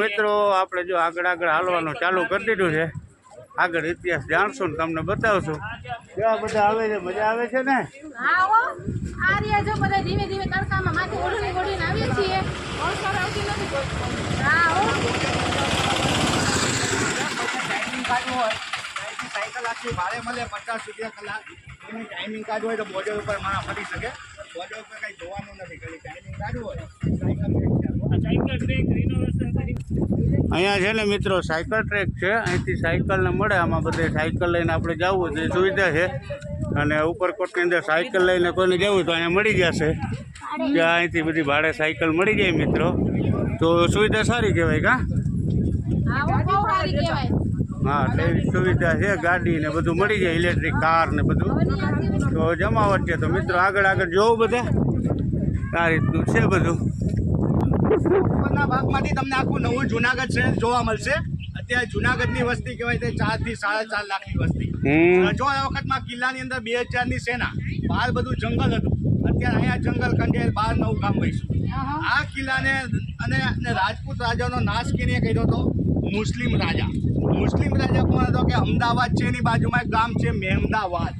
મિત્રો આપણે જો આગળ આગળ હાલવાનું ચાલુ કરી દીધું છે. આગળ ઇતિહાસ જાણશું ને તમને બતાવશું. કેવા બધા આવે છે? મજા આવે છે ને? હા હો આ રહ્યા જો બધા ધીમે ધીમે તડકામાં માથે ઓઢણી ઓઢીને આવીએ છીએ. અવસર આવતી નથી હા હો. ટાઈમિંગ કાઢવું હોય. ત્યાંથી સાયકલ આખી ભાડે મળે પચાસ રૂપિયા કલાક. એનું ટાઈમિંગ કાઢવું હોય તો બોર્ડર ઉપર મારા ફરી શકે. હોય અહીંયા છે ને મિત્રો, સાયકલ ટ્રેક છે. અહીંથી સાયકલને મળે. આમાં બધે સાયકલ લઈને આપણે જવું તો એ સુવિધા છે. અને ઉપરકોટની અંદર સાયકલ લઈને કોઈને જવું તો અહીંયા મળી જશે. ત્યાં અહીંથી બધી ભાડે સાયકલ મળી જાય મિત્રો. તો સુવિધા સારી કહેવાય કા? હા એવી સુવિધા છે. ગાડી ને બધું મળી જાય, ઇલેક્ટ્રિક કાર ને બધું. તો જમાવટ છે. તો મિત્રો આગળ આગળ જોવું બધા. આ રીતનું છે બધું. ઉપરના ભાગમાંથી તમને આખું નવું જુનાગઢ શહેર જોવા મળશે. અત્યારે જુનાગઢની વસ્તી કહેવાય તે ચારથી સાડા ચાર લાખની વસ્તી. હમ. આ વખતમાં કિલ્લાની અંદર બે હજારની સેના બહાર બધું જંગલ હતું. અત્યારે અહીંયા જંગલ કંડેલ બહાર નવું કામ કહીશું આ કિલ્લાને અને અને રાજપૂત રાજાનો નાશ કરીને કર્યો હતો મુસ્લિમ રાજા. મુસ્લિમ રાજા કોણ હતો કે અમદાવાદ છે એની બાજુમાં એક ગામ છે મેમદાવાદ.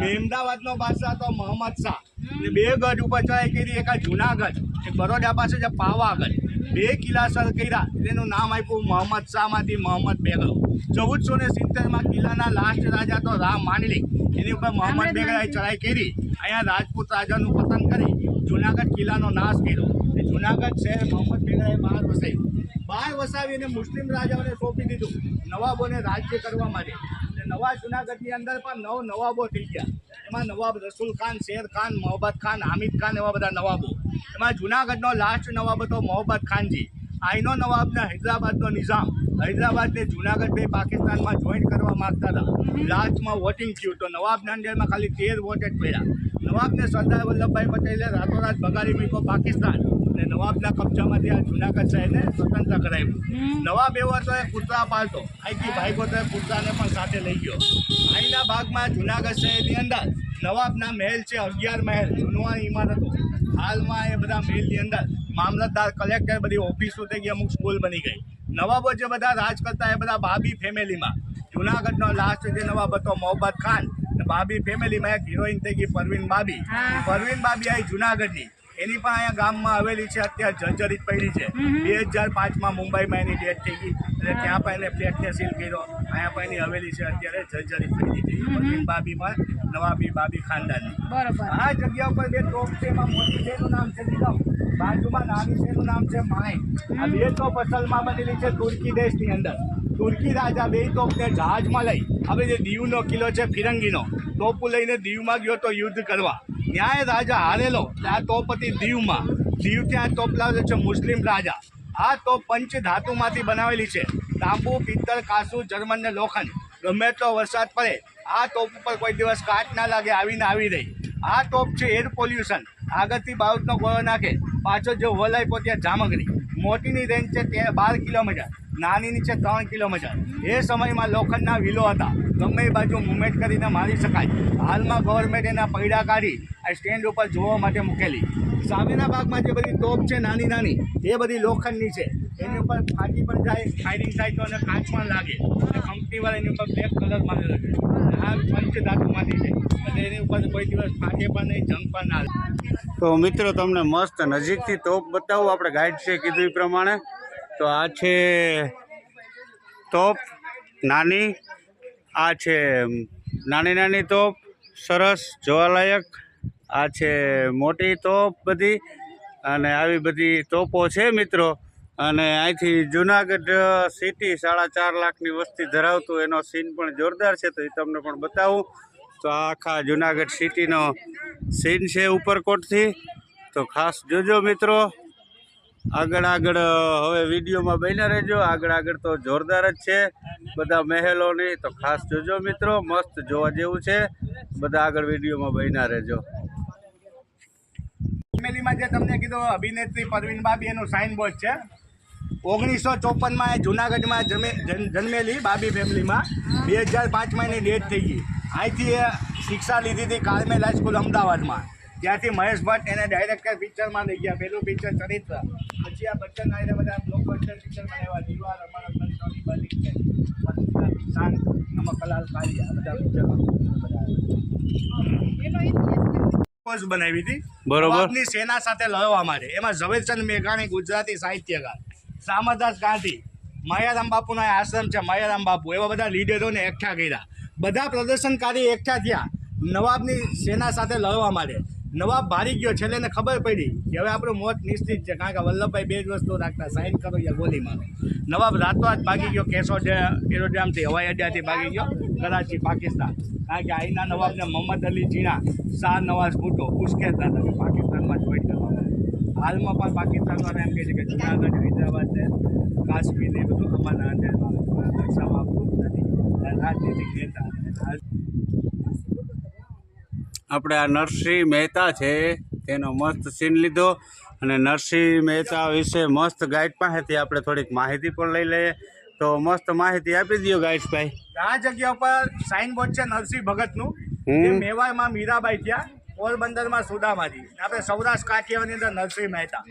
મેમદાવાદનો બાદશાહ હતો મોહમ્મદ શાહ. ને બે ગઢ ઉપર ચડાઈ કરી એક આ જુનાગઢ એક બરોડા પાસે છે પાવાગઢ. બે કિલ્લા સર કર્યા. તેનું નામ આપ્યું મોહમ્મદ શાહમાંથી મોહમ્મદ બેગડો. ચૌદસો ને સિત્તેરમાં કિલ્લાના લાસ્ટ રાજા તો રામ માંડલી એની ઉપર મોહમ્મદ બેગડાએ ચડાઈ કરી. અહીંયા રાજપૂત રાજાનું પતન કરી જુનાગઢ કિલ્લાનો નાશ કર્યો. અને જુનાગઢ શહેર મોહમ્મદ બેગડાએ બહાર વસાવ્યું. બહાર વસાવીને મુસ્લિમ રાજાઓને સોંપી દીધું નવાબોને રાજ્ય કરવા માટે. અને નવા જુનાગઢની અંદર પણ નવ નવાબો થઈ ગયા. એમાં નવાબ રસુલ ખાન, શેર ખાન મોહબ્બત ખાન, હામિદ ખાન એવા બધા નવાબો. એમાં જુનાગઢનો લાસ્ટ નવાબ હતો મોહબ્બત ખાનજી. આઈનો નવાબના હૈદરાબાદનો નિઝામ. હૈદરાબાદને જુનાગઢ બે પાકિસ્તાનમાં જોઈન કરવા માગતા હતા. લાસ્ટમાં વોટિંગ થયું તો નવાબના અંદરમાં ખાલી તેર વોટ જ પડ્યા. નવાબને સરદાર વલ્લભભાઈ પટેલે રાતોરાત બગાડી મૂક્યો પાકિસ્તાન. અને નવાબના કબજામાંથી આ જુનાગઢ શહેરને સ્વતંત્ર કરાવ્યું. નવાબ એવો હતો એ કૂતરા પાલતો અહીંથી ભાઈકો તો કૂતરાને પણ સાથે લઈ ગયો. અહીંના ભાગમાં જુનાગઢ શહેરની અંદર નવાબના મહેલ છે અગિયાર મહેલ જૂનવાની ઇમારતો. હાલમાં એ બધા મહેલની અંદર મામલતદાર કલેક્ટર બધી ઓફિસો થઈ ગઈ અમુક સ્કૂલ બની ગઈ. નવાબો જે બધા રાજ કરતા એ બધા બાબી ફેમિલીમાં જુનાગઢનો લાસ્ટ જે નવાબ હતો મોહબ્બત ખાન. બાબી ફેમિલીમાં એક હિરોઈન થઈ ગઈ પરવીન બાબી. પરવીન બાબી આવી જુનાગઢની. એની પણ અહીંયા ગામમાં આવેલી છે અત્યારે જર્જરિત પડી છે. બે હજાર પાંચમાં મુંબઈમાં એની ડેથ થઈ ગઈ. એટલે ત્યાં પણ એને ફ્લેટને સીલ કર્યો. અહીંયા પણ એની હવેલી છે અત્યારે જર્જરિત પડી છે પરવીન બાબીમાં નવાબી બાબી ખાનદાનની. બરાબર. આ જગ્યા ઉપર બે ટોપ છે એમાં મોટી શેરનું નામ છે નીલમ બાજુમાં નાની શેરનું નામ છે માય. આ બે ટોપ અસલમાં બનેલી છે તુર્કી દેશની અંદર. તુર્કી રાજા બે તોપને જહાજમાં લઈ. હવે જે દીવનો કિલ્લો છે ફિરંગીનો, તોપ લઈને દીવમાં ગયો તો યુદ્ધ કરવા. ન્યાય રાજા હારેલો ત્યાં તોપ હતી દીવમાં. દીવ ત્યાં તોપ લાવેલો છે મુસ્લિમ રાજા. આ તોપ પંચ ધાતુમાંથી બનાવેલી છે. તાંબુ, પિત્તળ, કાસુ જર્મન ને લોખંડ. ગમે તો વરસાદ પડે, આ તોપ ઉપર કોઈ દિવસ કાટ ના લાગે આવીને આવી રહી. આ તોપ છે એર પોલ્યુશન આગળથી બાઉટનો ગોળો નાખે. પાછો જો વલાય પોતે જામગરી. મોટીની રેન્જ છે તે બાર કિલોમીટર. નાનીની છે ત્રણ કિલોમીટર. એ સમયમાં લોખંડના વિલો હતા. ગમે બાજુ મુવમેન્ટ કરીને મારી શકાય. હાલમાં ગવર્મેન્ટ એના પૈડા કાઢી આ સ્ટેન્ડ ઉપર જોવા માટે મૂકેલી. સામેના ભાગમાં જે બધી તોપ છે નાની નાની, એ બધી લોખંડની છે. એની ઉપર ફાટી પણ જાય ફાયરિંગ થાય તો અને કાચ પણ લાગે. અને કંપનીવાળા એની ઉપર બ્લેક કલર મારેલો છે. આ પંચ ધાતુમાંથી છે. અને એની ઉપર કોઈ દિવસ ફાટે પણ નહીં, જંગ પણ ના તો મિત્રો, તમને મસ્ત નજીકથી તોપ બતાવું. આપણે ગાઈડ છે કીધું એ પ્રમાણે. તો આ છે તોપ, નાની, આ છે નાની નાની તોપ, સરસ, જોવાલાયક, આ છે મોટી તોપ બધી, અને આવી બધી તોપો છે મિત્રો. અને અહીંથી જુનાગઢ સિટી સાડા ચાર લાખની વસ્તી ધરાવતું એનો સીન પણ જોરદાર છે, તો એ તમને પણ બતાવું. તો આ આખા જુનાગઢ સિટીનો સીન છે ઉપરકોટથી. તો ખાસ જોજો મિત્રો. આગળ આગળ હવે વિડીયોમાં બન્યા રહેજો. આગળ આગળ તો જોરદાર જ છે. બધા મહેલોની, તો ખાસ જોજો મિત્રો, મસ્ત જોવા જેવું છે. બધા આગળ વિડીયોમાં બન્યા રહેજો. ફેમિલીમાં જે તમને કીધું, અભિનેત્રી પરવીન બાબી એનું સાઇન બોર્ડ છે. ઓગણીસો ચોપનમાં જુનાગઢમાં જન્મેલી બાબી ફેમિલીમાં. બે હજાર પાંચમાં એની ડેટ થઈ ગઈ. અહીંથી શિક્ષા લીધી હતી કાર્મેલ હાઈસ્કૂલ અમદાવાદમાં. ત્યાંથી મહેશ ભટ્ટ એને ડાયરેક્ટર પિક્ચરમાં લઈ ગયા. પેલું પિક્ચર ચરિત્ર. પછી આ બચ્ચન આવીને બધા બ્લોકબસ્ટર પિક્ચરમાં એવા દીવાર અમારા સોની બાલિક છે. પત્રિકા, કિસાન નમક કલાલ કાળી આ બધા પિક્ચરમાં બનાવી હતી. બરોબર. સેના સાથે લડવા માટે એમાં ઝવેરચંદ મેઘાણી ગુજરાતી સાહિત્યકાર. સામદાસ ગાંધી માયારામ બાપુના આશ્રમ છે માયારામ બાપુ. એવા બધા લીડરોને એકઠા કર્યા. બધા પ્રદર્શનકારી એકઠા થયા. નવાબની સેના સાથે લડવા માટે નવાબ ભારી ગયો છેલ્લે એને ખબર પડી કે હવે આપણું મોત નિશ્ચિત છે. કારણ કે વલ્લભભાઈ બે જ વસ્તુ રાખતા સાઇન કરો યા ગોલી મારો નવાબ રાતોરાત ભાગી ગયો કેસો એરોડ્રામથી, હવાઈ અડ્ડાથી ભાગી ગયો, કરાચી, પાકિસ્તાન. કારણ કે અહીંના નવાબને મોહમ્મદ અલી જીણા, શાહ નવાઝ ભૂટો ઉશ્કેરતા હતા પાકિસ્તાનમાં જોઈન કરવા હાલમાં પણ પાકિસ્તાનવાળા એમ કહે છે કે જુનાગઢ, હૈદરાબાદ ને કાશ્મીર એ બધું અમારા અંદરમાં નકશામાં આપતું નથી. રાજનીતિક નેતા. આપણે આ નરસિંહ મહેતા છે તેનો મસ્ત સીન લીધો. અને નરસિંહ મહેતા વિશે મસ્ત ગાઈડ પાસેથી આપણે થોડીક માહિતી પણ લઈ લઈએ. તો મસ્ત માહિતી આપી દો ગાઈડ ભાઈ. આ જગ્યા ઉપર સાઇન બોર્ડ છે નરસિંહ ભગતનું. મેવાડમાં મીરાબાઈ થયા પોરબંદરમાં સુદામાજી. આપણે સૌરાષ્ટ્ર કાઠિયાવાની અંદર નરસિંહ મહેતા.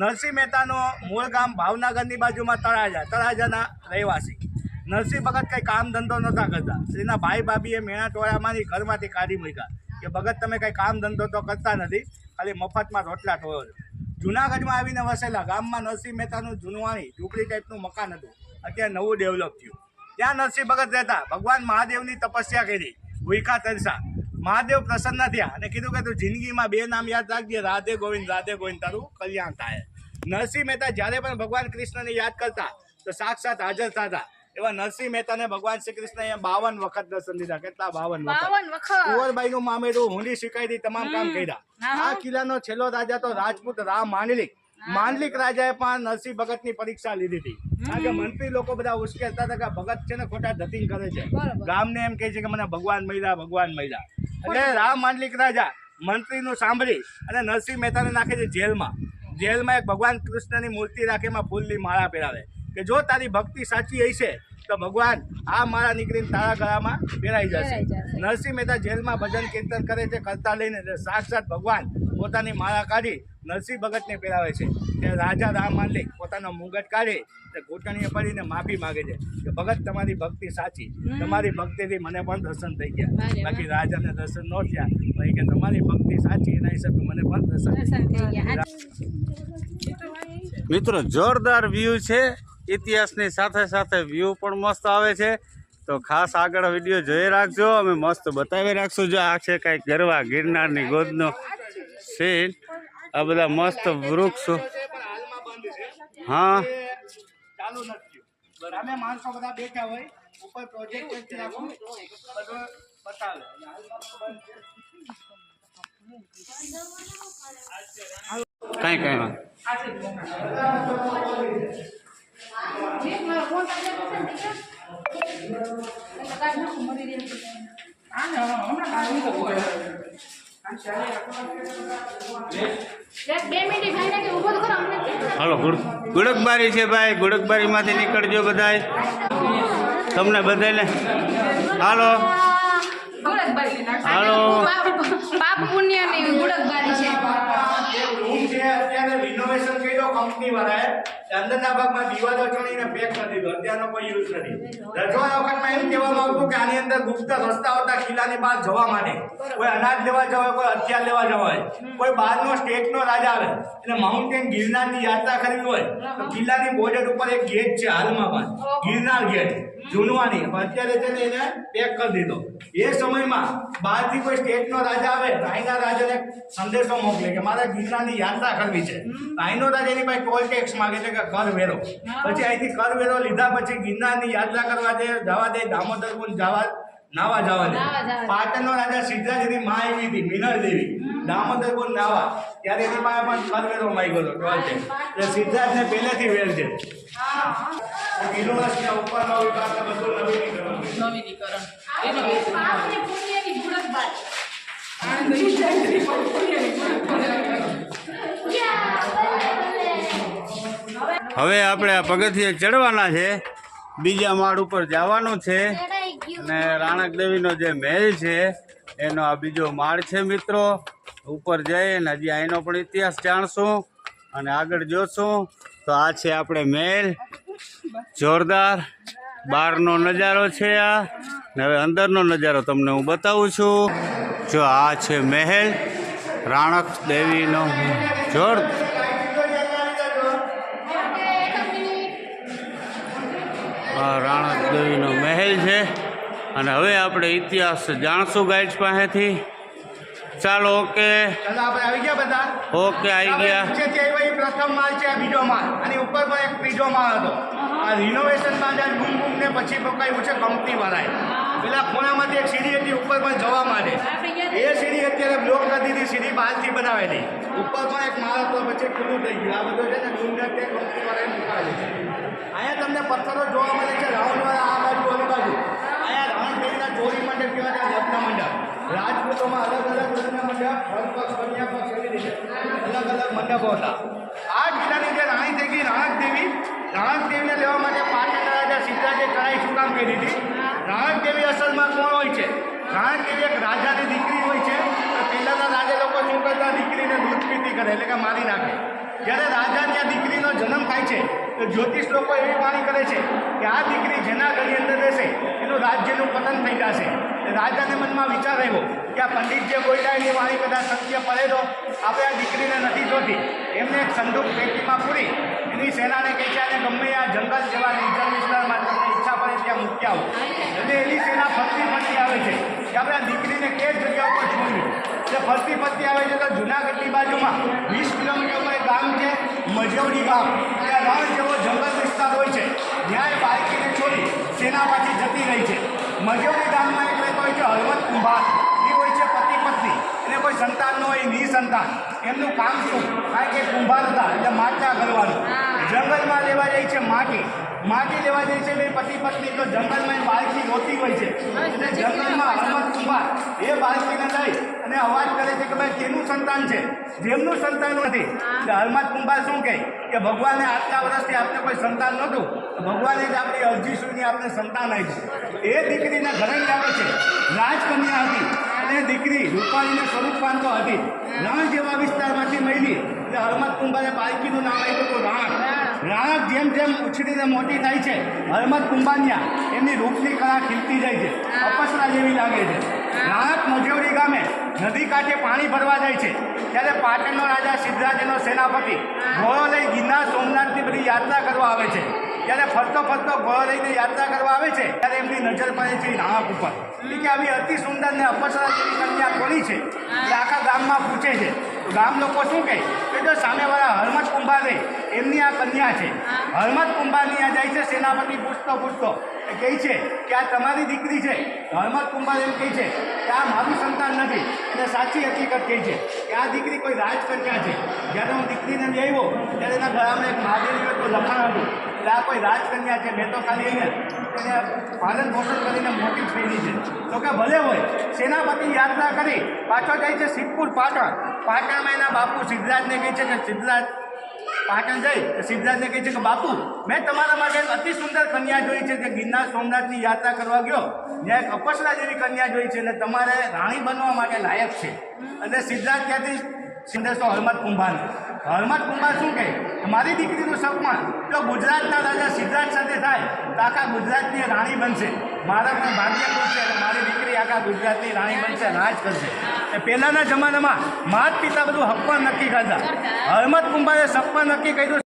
નરસિંહ મહેતાનું મૂળ ગામ ભાવનગરની બાજુમાં તળાજા તળાજાના રહેવાસી. નરસિંહ ભગત કંઈ કામ ધંધો નહોતા કરતા. એના ભાઈ ભાભીએ મેણા ટોળામાંથી ઘરમાંથી કાઢી મૂક્યા. કે ભગત તમે કંઈ કામ ધંધો તો કરતા નથી, ખાલી મફતમાં રોટલા ઠોયો છો. જુનાગઢમાં આવીને વસેલા ગામમાં નરસિંહ મહેતાનું જૂનવાણી, ઝૂંપડી ટાઈપનું મકાન હતું. અત્યારે નવું ડેવલપ થયું. ત્યાં નરસિંહ ભગત રહેતા. ભગવાન મહાદેવની તપસ્યા કરી. ભૂખા તરસા. મહાદેવ પ્રસન્ન થયા અને કીધું કે તું જિંદગીમાં બે નામ યાદ રાખજે. રાધે ગોવિંદ રાધે ગોવિંદ, તારું કલ્યાણ થાય. નરસિંહ મહેતા જ્યારે પણ ભગવાન કૃષ્ણને યાદ કરતા, તો સાક્ષાત હાજર થતા. એવા નરસિંહ મહેતાને ભગવાન શ્રી કૃષ્ણએ બાવન વખત દર્શન દીધા. કેટલા બાવન વખત? કુંવરબાઈ નું મામેરું હુંડી શીખાઈ તમામ કામ કર્યા. આ કિલ્લાનો છેલ્લો રાજા તો રાજપૂત રામ માંડલિક. માંડલિક રાજાએ પણ નરસિંહ ભગતની પરીક્ષા લીધી હતી. કારણ કે મંત્રી લોકો બધા ઉશ્કેરતા હતા કે ભગત છે ને ખોટા ધતિંગ કરે છે. ગામને એમ કહે છે કે મને ભગવાન મળ્યા ભગવાન મળ્યા. એટલે રામ માંડલિક રાજા મંત્રીનું સાંભળી અને નરસિંહ મહેતાને નાખે છે જેલમાં. જેલમાં એક ભગવાન કૃષ્ણની મૂર્તિ રાખે એમાં ફૂલની માળા પહેરાવે. કે જો તારી ભક્તિ સાચી હશે તો ભગવાન આ માળા નીકળીને તારા ગળામાં પહેરાઈ જશે. નરસિંહ મહેતા જેલમાં ભજન કીર્તન કરે છે કરતા લઈને સાક્ષાત ભગવાન પોતાની માળા કાઢી નરસિંહ ભગતને પહેરાવે છે. કે રાજા રામ માંડલિક પોતાનો મુગટ કાઢી તે ઘૂંટણીએ પડીને માફી માગે છે કે ભગત તમારી ભક્તિ સાચી. તમારી ભક્તિથી મને પણ દર્શન થઈ ગયા. બાકી રાજાને દર્શન ન થયા. પણ કે તમારી ભક્તિ સાચી એના હિસાબે મને પણ દર્શન દર્શન થઈ ગયા. મિત્રો જોરદાર વ્યૂ છે. ઇતિહાસની સાથે સાથે વ્યૂ પણ મસ્ત આવે છે. તો ખાસ આગળ વીડિયો જોઈ રાખજો. અમે મસ્ત બતાવી રાખશું. જો આ છે કાંઈક ગરવા ગિરનારની ગોદનો સીન આ બધા મસ્ત વૃક્ષો. હા. કાંઈ કાંઈ હાલો ગુડ ગુડકબારી છે ભાઈ ગુડકબારીમાંથી નીકળજો બધાય. તમને બધાને હાલો. હાલો. પાપ પુણ્યની ગુડકબારી છે. કંપની વાળાએ અંદરના ભાગમાં દિવાલો ચણીને પેક કરી અત્યારનો કોઈ યુઝ નથી. રજવાડા વખતમાં એમ કહેવા માંગતું કે આની અંદર ગુપ્ત રસ્તા હતા કિલ્લાની બહાર જવા માટે. કોઈ અનાજ લેવા જવાય કોઈ હથિયાર લેવા જવાય કોઈ બહારનો સ્ટેટનો રાજા આવે. એટલે માઉન્ટેન ગિરનારની યાત્રા કરવી હોય, તો કિલ્લાની બોર્ડર ઉપર એક ગેટ છે હાલમાં પણ. ગિરનાર ગેટ જૂનવાની અત્યારે છે ને એને પેક કરી દીધો. એ સમયમાં બહારથી કોઈ સ્ટેટનો રાજા આવે, રાયના રાજાને સંદેશો મોકલે કે મારે ગિરનારની યાત્રા કરવી છે. રાયનો અહીંનો પાસે ટોલ ટેક્સ માગે છે કે કર વેરો. પછી અહીંથી કર વેરો લીધા પછી ગિરનારની યાત્રા કરવા દે જવા દે દામોદર કુંડ જવા નાવા જવા દે. પાટણનો રાજા સિદ્ધાર્થની માં આવી હતી મિનર દેવી. દામોદર કુંડ નાવા. ત્યારે એની પાસે પણ કર વેરો માંગ્યો હતો ટોલ ટેક્સ. એટલે સિદ્ધાર્થને પહેલેથી વેર છે. યુનિવર્સિટીના ઉપરનો બધું નવીનીકરણ. નવીનીકરણ. પુણ્યની હવે આપણે આ પગથિયે ચડવાના છે. બીજા માળ ઉપર જવાનું છે. અને રાણક દેવીનો જે મહેલ છે, એનો આ બીજો માળ છે મિત્રો. ઉપર જઈ અને હજી અહીંનો પણ ઇતિહાસ જાણશું અને આગળ જોશું. તો આ છે આપણે મહેલ. જોરદાર. બહારનો નજારો છે આ. ને હવે અંદરનો નજારો તમને હું બતાવું છું. જો આ છે મહેલ. રાણક દેવીનો. જોર આ રાણક દેવીનો મહેલ છે. અને હવે આપણે ઇતિહાસ જાણશું ગાઈડ પાસેથી. ચાલો ઓકે. આપણે આવી ગયા બધા. ઓકે આવી ગયા. નીચેથી આવ્યો એ પ્રથમ માલ છે આ બીજો માલ. અને ઉપર પણ એક ત્રીજો માલ હતો. આ રિનોવેશનમાં જ્યાં ગુમ ગુમ ને પછી પકાયું છે કંપની વાળાએ. પેલા ખૂણામાંથી એક સીડી હતી ઉપર પણ જવા માટે. એ સીડી અત્યારે બ્લોક કરી દીધી સીડી બહારથી બનાવેલી. ઉપર પણ એક માળ હતો પછી ખુલ્લું થઈ ગયું. આ બધું છે ને ડુંગર તે કંપની વાળાએ મુકાવેલી છે. અહીંયા તમને પથ્થરો જોવા મળે છે. રાઉન્ડ વાળા આ બાજુ, ઓલી બાજુ. અહીંયા રાવણ દેવીના ચોરી માટે કહેવાય લગ્ન મંડપ. રાજપૂતોમાં અલગ અલગ લગ્ન મંડપ વર પક્ષ, કન્યા પક્ષ એવી રીતે અલગ અલગ મંડપો હતા. આ જિલ્લાની જે રાણી થઈ ગઈ, રાણક દેવી, રાણક દેવીને લેવા માટે પાટણ રાજા સિદ્ધાર્થે કરાઈ શું કામ કરી હતી? રાણક દેવી અસલમાં કોણ હોય છે? રાણક દેવી એક રાજાની દીકરી હોય છે. પહેલાંના રાજા લોકો શું કરતા? દીકરીને દૂધ પીતી કરે, એટલે કે મારી નાખે. જ્યારે રાજાની આ દીકરીનો જન્મ થાય છે, તો જ્યોતિષ લોકો એવી વાણી કરે છે કે આ દીકરી જેના ઘરની અંદર રહેશે, એનું રાજ્યનું પતન થઈ જશે. રાજાને મનમાં વિચાર આવ્યો કે આ પંડિત જે બોલ્યા એની વાણી કદાચ સત્ય પડે તો આપણે આ દીકરીને નથી જોતી. એમને એક સંદૂક પેટીમાં પૂરી, એની સેનાને કહે છે ગમે આ જંગલ જેવા નિર્જન વિસ્તારમાં તમને ઈચ્છા પડે ત્યાં મૂકી આવો. એટલે એની સેના ફરતી ફરતી આવે છે કે આપણે આ દીકરીને કે જગ્યા ઉપર છોડવી એટલે ફરતી ફરતી આવે છે તો જુનાગઢની બાજુમાં વીસ કિલોમીટર પર એક ગામ છે મજવડી ગામ. ત્યાં રણ જેવો જંગલ વિસ્તાર હોય છે. ત્યાં એ બાઇકીને છોડી સેના પાછી જતી રહી છે. મજવડી ગામમાં એક રહેતો હોય છે હળવદ કુંભાર. એ હોય છે પતિ પત્ની. એને કોઈ સંતાન ન હોય નિસંતાન. એમનું કામ શું? કારણ કે કુંભાર હતા એટલે માટા કરવાનું. જંગલમાં લેવા જાય છે માટી. માટી લેવા જાય છે બે પતિ પત્ની, તો જંગલમાં બાળકી રોતી હોય છે. એટલે જંગલમાં હળવદ કુમાર એ બાળકીને લઈ અને અવાજ કરે છે કે ભાઈ, કેનું સંતાન છે? જેમનું સંતાન નથી. એટલે હરમત કુંભાર શું કહે? કે ભગવાને આટલા વર્ષથી આપણે કોઈ સંતાન નહોતું. ભગવાને જ આપણી અરજી સુધી આપણે સંતાન આપ્યું એ દીકરીને ઘરે આવે છે. રાજકન્યા હતી. અને દીકરી રૂપાણીને સ્વરૂપવાન તો હતી. રણ જેવા વિસ્તારમાંથી મળી. એટલે હરમત કુંભારે બાળકીનું નામ આપ્યું. રાણક જેમ જેમ ઉછળીને મોટી થાય છે, હરમત કુંભાનિયા એમની રૂપની કળા ખીલતી જાય છે, અપસરા જેવી લાગે છે. રાણક મજવડી ગામે નદી કાંઠે પાણી ભરવા જાય છે, ત્યારે પાટણનો રાજા સિદ્ધરાજનો સેનાપતિ ઘોડો લઈ ગિરનાર સોમનાથની બધી યાત્રા કરવા આવે છે. ત્યારે ફરતો ફરતો ઘોડો લઈને યાત્રા કરવા આવે છે, ત્યારે એમની નજર પડે છે રાણક ઉપર. કે આવી અતિ સુંદર ને અપસરા જેવી કન્યા કોની છે? એટલે આખા ગામમાં પૂછે છે. ગામ લોકો શું કહે? કે જો સામેવાળા હરમત કુંભારે એમની આ કન્યા છે, હરમત કુંભારની આ જાય છે, સેનાપતિ પૂછતો પૂછતો કહે છે કે આ તમારી દીકરી છે. હરમત કુંભાર એમ કહે છે કે આ મારું સંતાન નથી અને સાચી હકીકત કહે છે કે આ દીકરી કોઈ રાજકન્યા છે. જ્યારે હું દીકરીને લેવો ત્યારે એના ગળામાં એક મહાદેવીનું લખાણ હતું એટલે આ કોઈ રાજકન્યા છે, મેં તો ખાલી એને એને પાલન પોષણ કરીને મોટી થયેલી છે. તો કે ભલે હોય, સેનાપતિ યાત્રા કરી, પાછો જાય છે સિદ્ધપુર પાટણ. પાટણમાં એના બાપુ સિદ્ધરાજને કહે છે કે સિદ્ધરાજ, પાટણ જઈ તો સિદ્ધરાજને કહે છે કે બાપુ, મેં તમારા માટે એક અતિ સુંદર કન્યા જોઈ છે કે ગિરનાર સોમનાથની યાત્રા કરવા ગયો. ત્યાં એક અપસરા જેવી કન્યા જોઈ છે અને તમારે રાણી બનવા માટે લાયક છે. અને સિદ્ધરાજ ત્યાંથી સિંધેશો હરમત કુંભાર હરમત કુમાર શું કહે? મારી દીકરીનું સપના તો ગુજરાતના રાજા સિદ્ધરાજ સાથે થાય, તો આખા ગુજરાતની રાણી બનશે. મારા પણ ભાગ્ય ખુલશે અને મારી દીકરી આખા ગુજરાતની રાણી બનશે રાજ કરશે. એ પહેલાંના જમાનામાં માત પિતા બધું હપ્પા નક્કી કરતા. હરમત કુંભારે સપ્પા નક્કી કર્યું